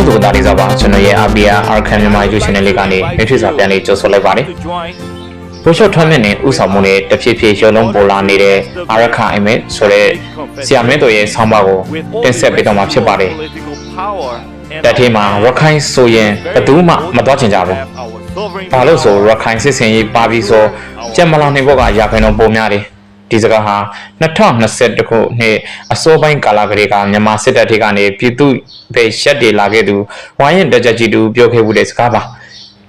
လုံးသူသားလေးစားပါကျွန်တော်ရဲ့ ABR Arkham မြန်မာ YouTube channel လေးကနေမိထွေစာပြန်လေးကြိုဆိုလိုက်ပါတယ်ဘိုးရှော့ထွန်းမြင့်နဲ့ဥဆောင်မှုနဲ့တဖြည်းဖြည်းရုံလုံးပေါ်လာနေတဲ့အာရခအိမ်မဲဆိုတဲ့ဆရာမင်းတို့ရဲ့ဆောင်းပါးကိုတင်ဆက်ပေးတော့မှာဖြစ်ပါတယ်တက်ထီမှာရခိုင်ဆိုရင်ဘယ်သူမှမတော်ချင်ကြဘူးဘာလို့ဆိုရခိုင်စစ်စင်ရေးပါပြီးဆိုကြက်မလောင်နေဘောကရာခိုင်နှုန်းပုံများတယ် ဒီစကားဟာ2021ခုနှစ်အစိုးပိုင်းကာလကလေးကမြန်မာစစ်တပ်တွေကနေပြည်သူပဲရက်တွေလာခဲ့သူဝိုင်းရင်တက်ကြကြီးတူပြောခဲ့မှုတဲ့စကားပါ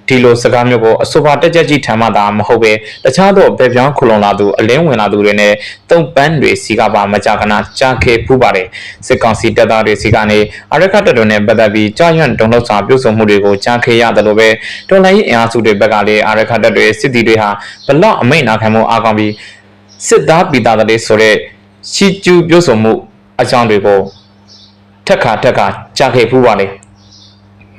ဒီလိုစကားမျိုးကိုအဆိုပါတက်ကြကြီးထံမှသာမဟုတ်ပဲတခြားသောဗေပြောင်းခုလုံလာသူအလင်းဝင်လာသူတွေနဲ့တုံပန်းတွေစီကပါမကြခဏကြားခဲ့ဖူးပါတယ်စစ်ကောင်စီတပ်သားတွေစီကနေအရခတ်တပ်တော်နဲ့ပတ်သက်ပြီးကြာရွံ့တုံ့လောက်စာပြုစုံမှုတွေကိုကြားခဲ့ရတယ်လို့ပဲတော်လိုင်းအင်အားစုတွေဘက်ကလည်းအရခတ်တပ်တွေစစ်တီတွေဟာဘလောက်အမိန့်နာခံမှုအားကောင်းပြီး စစ်သားပြည်သားတွေဆိုတဲ့ရှီကျူပြုစုံမှုအကြောင်းတွေကိုထက်ခါထက်ခါကြားခဲ့ဖူးပါလေ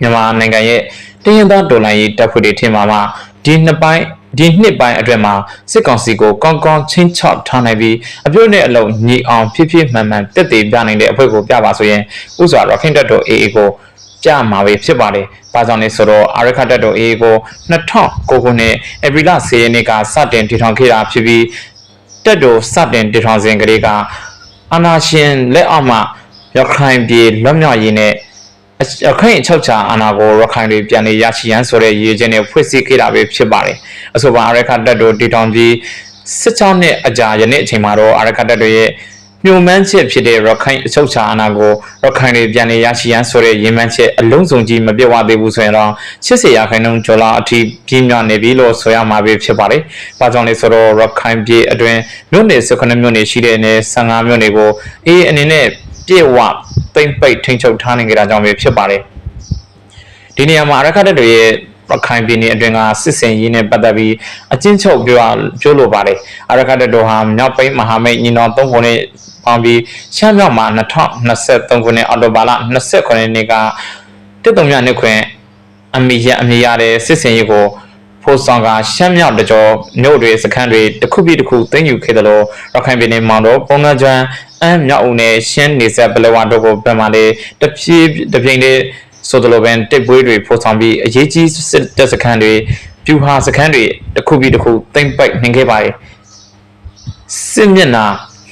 မြန်မာနိုင်ငံရဲ့တရင်သားဒေါ်လာရေးတပ်ဖွဲ့တွေထင်မှာမှဒီနှစ်ပိုင်းဒီနှစ်ပိုင်းအတွင်းမှာစစ်ကောင်စီကိုကောင်းကောင်းချင်းချောက်ထားနိုင်ပြီးအပြုတ်နဲ့အလုံးညီအောင်ဖြည်းဖြည်းမှန်မှန်တက်တည်ပြနိုင်တဲ့အဖွဲ့ကိုပြပါဆိုရင်ဥစွာရခိုင်တပ်တော် AA ကိုကြမှာပဲဖြစ်ပါတယ်။ဘာကြောင့်လဲဆိုတော့အာရခတ်တပ်တော် AA ကို2009ခုနှစ်ဧပြီလ10ရက်နေ့ကစတင်တည်ထောင်ခဲ့တာဖြစ်ပြီး တက်တော်စတင်တည်ထောင်စဉ်ကလေးကအာနာရှင်လက်အောက်မှာရခိုင်ပြည်လွတ်မြောက်ရေးနဲ့ရခိုင်အချုပ်ချာအာဏာကိုရခိုင်တွေပြန်လည်ရရှိရန်ဆိုတဲ့ရည်ရွယ်ချက်နဲ့ဖွဲ့စည်းခဲ့တာပဲဖြစ်ပါတယ်။အဆိုပါအာရခတ်တပ်တော်တည်ထောင်ပြီး16နှစ်အကြာယနေ့အချိန်မှာတော့အာရခတ်တပ်တော်ရဲ့ ညှို့မှန်းချက်ဖြစ်တဲ့ရခိုင်အချုပ်ချာအာဏာကိုရခိုင်တွေပြန်လည်ရရှိရန်ဆိုတဲ့ရည်မှန်းချက်အလုံးစုံကြီးမပြတ်ဝသေးဘူးဆိုရင်တော့80ရာခိုင်နှုန်းကျော်လာအထိပြင်းပြနေပြီလို့ဆိုရမှာပဲဖြစ်ပါတယ်။ဘာကြောင့်လဲဆိုတော့ရခိုင်ပြည်အတွင်းမြို့နယ်19မြို့နယ်ရှိတဲ့နယ်15မြို့နယ်ကိုအေးအနေနဲ့ပြေဝပိမ့်ပိတ်ထိန်းချုပ်ထားနိုင်ကြတာကြောင့်ပဲဖြစ်ပါတယ်။ဒီနေရာမှာအရခတ်တပ်တွေရဲ့ရခိုင်ပြည်နယ်အတွင်းကစစ်စင်ရေးနဲ့ပတ်သက်ပြီးအချင်းချုပ်ပြောပြောလိုပါတယ်အရခတ်တပ်တော်ဟာမြောက်ပိုင်းမဟာမိတ်ညီနောင်သုံးခုနဲ့ ပေါင်းပြီးရှမ်းမြောက်မှာ2023ခုနှစ်အောက်တိုဘာလ29ရက်နေ့ကတစ်တုံမြနှစ်ခွင်အမိရအမိရတဲ့စစ်စင်ရေးကိုဖိုးဆောင်ကရှမ်းမြောက်တကြောမြို့တွေစခန်းတွေတစ်ခုပြီးတစ်ခုသိမ်းယူခဲ့တယ်လို့ရခိုင်ပြည်နယ်မောင်တော်ပုံငါကျွန်းအမ်းမြောက်ဦးနဲ့ရှမ်းနေဆက်ပလဝါတို့ကိုပြန်มาလေတဖြည်းတပြိမ်တည်းဆိုသလိုပဲတစ်ပွေးတွေဖိုးဆောင်ပြီးအရေးကြီးစစ်တပ်စခန်းတွေပြူဟာစခန်းတွေတစ်ခုပြီးတစ်ခုသိမ်းပိုက်နှင်ခဲ့ပါတယ်စစ်မျက်နှာ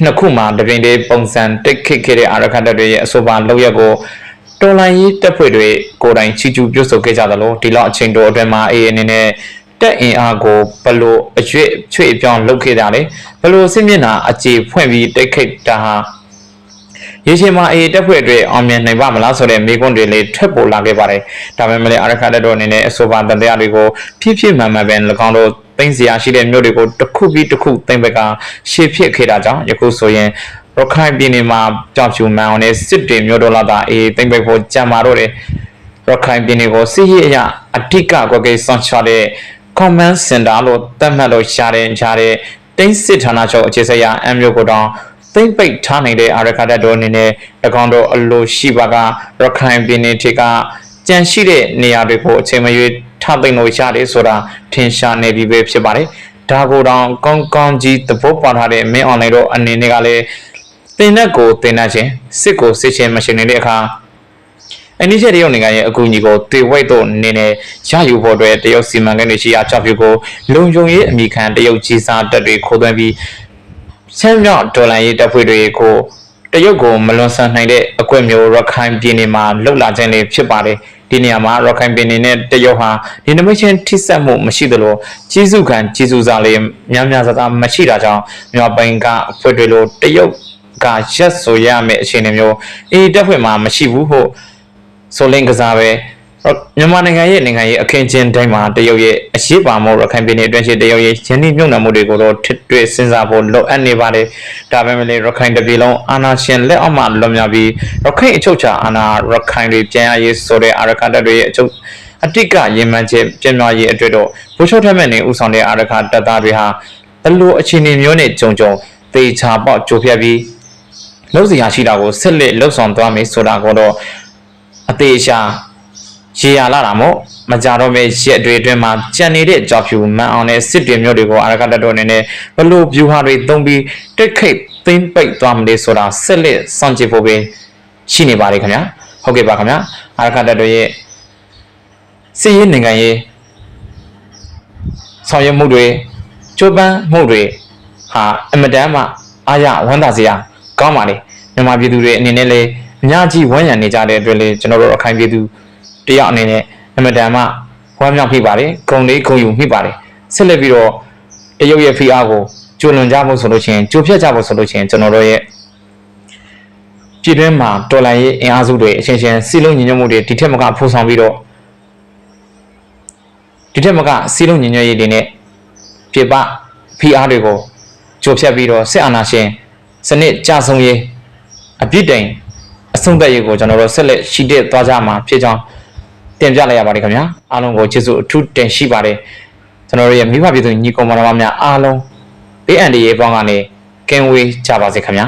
နှစ်ခုမှာတပြိမ်တည်းပုံစံတိတ်ခစ်ခဲ့တဲ့အာရခတ်တပ်တွေရဲ့အဆိုပါလောက်ရက်ကိုတော်လိုင်းရေးတပ်ဖွဲ့တွေကိုယ်တိုင်ချီကျူးပြုတ်ဆုပ်ခဲ့ကြသလိုဒီလောက်အချိန်တိုအတွင်းမှာအေးအနေနဲ့တက်အင်အားကိုဘလို့အရွေ့ချွေပြောင်းလုပ်ခဲ့ကြတယ်ဘလို့စစ်မျက်နှာအခြေဖွင့်ပြီးတိတ်ခိတ်တာဟာ ရေရှည်မှာအေးတက်ဖွဲ့တွေအောင်မြင်နိုင်ပါမလားဆိုတဲ့မိကွန်းတွေလေးထွက်ပေါ်လာခဲ့ပါတယ်ဒါပေမဲ့လည်းအာရခတ်တော်အနေနဲ့အဆိုပါတန်တရားတွေကိုဖြည်းဖြည်းမှန်မှန်ပဲ၎င်းတို့သိမ်းစရာရှိတဲ့မြို့တွေကိုတစ်ခုပြီးတစ်ခုသိမ်းဘက်ကရှေ့ဖြစ်ခဲ့တာကြောင့်ယခုဆိုရင်ရခိုင်ပြည်နယ်မှာကြောက်ဖြူမှန်အောင်နဲ့စစ်တွေမြို့တော်လာတာအေးသိမ်းဘက်ဖို့ကြံမာတော့တယ်ရခိုင်ပြည်နယ်ကိုစစ်ရေးအရာအဓိကကွက်ကိစွန်ချတဲ့ command center လို့သတ်မှတ်လို့ရှားတဲ့ရှားတဲ့တင်းစစ်ဌာနချုပ်အခြေစိုက်ရာအမ်မျိုးကိုတောင် သိမ့်ပိတ်ထားနေတဲ့အာရခတ်တော်အနေနဲ့၎င်းတို့အလိုရှိပါကရခိုင်ပြည်နယ်ထိကကြန့်ရှိတဲ့နေရာတွေကိုအချိန်မရွေးထားသိမ့်လို့ရတယ်ဆိုတာထင်ရှားနေပြီပဲဖြစ်ပါတယ်။ဒါကိုတောင်ကောင်းကောင်းကြီးသဘောပေါက်ထားတဲ့မင်းအွန်လိုင်းတို့အနေနဲ့ကလည်းတင်တဲ့ကိုတင်တတ်ခြင်းစစ်ကိုစစ်ချင်းမရှင်နေတဲ့အခါအနိချက်တရုတ်နိုင်ငံရဲ့အကူအညီကိုတေဝိတ်တို့အနေနဲ့ရယူဖို့အတွက်တရုတ်စီမံကိန်းတွေရှိရာကြောက်ဖြူကိုလုံခြုံရေးအမိခံတရုတ်ကြီးစားတပ်တွေခိုးသွင်းပြီး ဆမ်းမြောက်ဒေါ်လာရေးတပ်ဖွဲ့တွေကိုတရုတ်ကိုမလွန်ဆန်နိုင်တဲ့အကွက်မျိုးရခိုင်ပြည်နယ်မှာလှုပ်လာခြင်းတွေဖြစ်ပါတယ်ဒီနေရာမှာရခိုင်ပြည်နယ်နဲ့တရုတ်ဟာဒီနမိတ်ချင်းထိစပ်မှုမရှိသလိုကြီးစုခံကြီးစုစားလေးများများစားစားမရှိတာကြောင့်မြောက်ပိုင်းကအဖွဲ့တွေလိုတရုတ်ကရက်ဆိုရမယ့်အခြေအနေမျိုးအေးတပ်ဖွဲ့မှာမရှိဘူးဖို့ဆိုလင်းကစားပဲ မြန်မာနိုင်ငံရဲ့နိုင်ငံရေးအခင်းကျင်းတိုင်းမှာတရုတ်ရဲ့အရှိပါမောရခိုင်ပြည်နယ်အတွင်းရှိတရုတ်ရဲ့ယင်းနှိမ့်ညွန့်နှံမှုတွေကိုတော့ထစ်တွေ့စဉ်းစားဖို့လိုအပ်နေပါတယ်။ဒါပေမဲ့လည်းရခိုင်တပြည်လုံးအာဏာရှင်လက်အောက်မှာလွန်မြောက်ပြီးရခိုင်အချုပ်ချာအာဏာရခိုင်တွေပြန်ရရေးဆိုတဲ့အာရခတပ်တွေရဲ့အချုပ်အတိကရင်မှန်ချက်ပြန်လာရေးအတွက်တော့ဘိုးချုပ်ထက်မဲ့နေဥဆောင်တဲ့အာရခတပ်သားတွေဟာဘလို့အခြေအနေမျိုးနဲ့ကြုံကြုံသေချာပေါက်ကြိုပြပြီးလုံးစရာရှိတာကိုဆက်လက်လှုပ်ဆောင်သွားမယ်ဆိုတာကိုတော့အသေးချာရေ ရလာတာမို့မကြတော့မဲ့ရက်တွေအတွင်းမှာကြံနေတဲ့ကြောက်ဖြူမန်အောင်တဲ့စစ်တွေမျိုးတွေကိုအာရကတတော်အနေနဲ့ဘလို့ဗျူဟာတွေသုံးပြီးတက်ခိတ်သိမ့်ပိတ်သွားမလဲဆိုတာဆက်လက်စောင့်ကြည့်ဖို့ပဲရှိနေပါလေခင်ဗျာဟုတ်ကဲ့ပါခင်ဗျာအာရခတပ်တို့ရဲ့စီးရေးနိုင်ငံရေးဆောင်ရွက်မှုတွေကြိုးပမ်းမှုတွေဟာအမတန်မှအားရဝမ်းသာစရာကောင်းပါလေမြန်မာပြည်သူတွေအနေနဲ့လည်းအများကြီးဝမ်းရံနေကြတဲ့အတွက်လည်းကျွန်တော်တို့အခိုင်ပြည်သူ တယောက်အနေနဲ့အမတန်မှဝမ်းမြောက်ဖြစ်ပါတယ်ဂုံလေးဂုံယူမိပါတယ်ဆက်လက်ပြီးတော့တရုတ်ရဲ့ဖိအားကိုကျွလွန်ကြဖို့ဆိုလို့ရှိရင်ကြိုဖြတ်ကြဖို့ဆိုလို့ရှိရင်ကျွန်တော်တို့ရဲ့ပြည်တွင်းမှာတော်လှန်ရေးအင်အားစုတွေအချင်းချင်းစီလုံးညီညွတ်မှုတွေဒီထက်မကဖိုးဆောင်ပြီးတော့ဒီထက်မကစီလုံးညီညွတ်ရေးတွေနဲ့ပြပဖိအားတွေကိုကြိုဖြတ်ပြီးတော့စစ်အာဏာရှင်စနစ်ကြဆုံးရေးအပြစ်တိုင်အဆုံးသတ်ရေးကိုကျွန်တော်တို့ဆက်လက်ရှိတဲ့သွားကြမှာဖြစ်ကြောင်း တင်ပြလိုက်ရပါတယ်ခင်ဗျာအားလုံးကိုကျေးဇူးအထူးတင်ရှိပါတယ်ကျွန်တော်တို့ရဲ့မိဘပြည်သူညီကောင်မတော်များအားလုံးဘေးအန္တရာယ်ပေါင်းကနေကင်းဝေးကြပါစေခင်ဗျာ